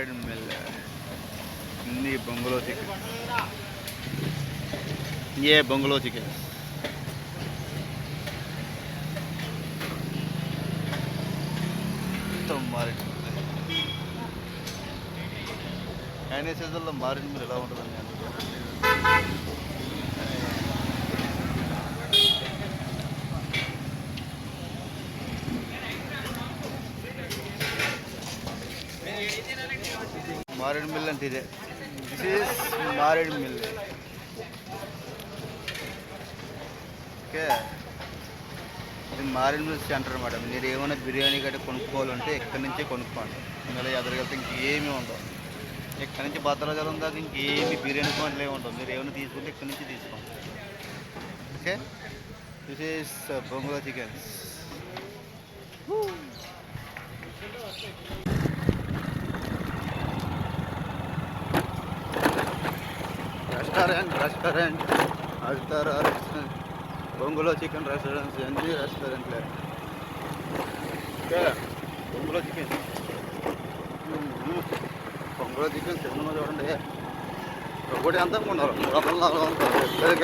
మారేడు మిల్ హిందీ బొంగులో చికెన్ ఏ బొంగులో చికెన్ మొత్తం మారేడు మిల్ సీజన్లో మారేడు మిల్ ఎలా ఉంటుందండి మారేడు మిల్ అంటే ఇదే. This is Maredumilli. ఓకే. ఇది మారేడు మిల్ సెంటర్ అనమాట మీరు ఏమైనా బిర్యానీ గట్రా కొనుక్కోవాలంటే ఇక్కడి నుంచే కొనుక్కోండి. మళ్ళీ ఎదురుకెళ్తే ఇంకేమీ ఉండవు. ఎక్కడి నుంచి భద్రాచలం దాకా ఇంకేమి బిర్యానీ పాయింట్లు ఏమి ఉండవు. మీరు ఏమైనా తీసుకుంటే ఇక్కడి నుంచి తీసుకోండి. ఓకే. దిస్ ఈస్ బొంగుల చికెన్ రెస్టారెంట్ రెస్టారెంట్. అడుగుతారా రెస్టారెంట్. బొంగులో చికెన్ రెస్టారెంట్స్ ఎన్ని రెస్టారెంట్లే ఓకే. బొంగులో చికెన్. బొంగులో చికెన్ తిన్నా చూడండి. ఒకటి ఎంత ఉన్నారు నాలుగు వందలు ఇద్దరికి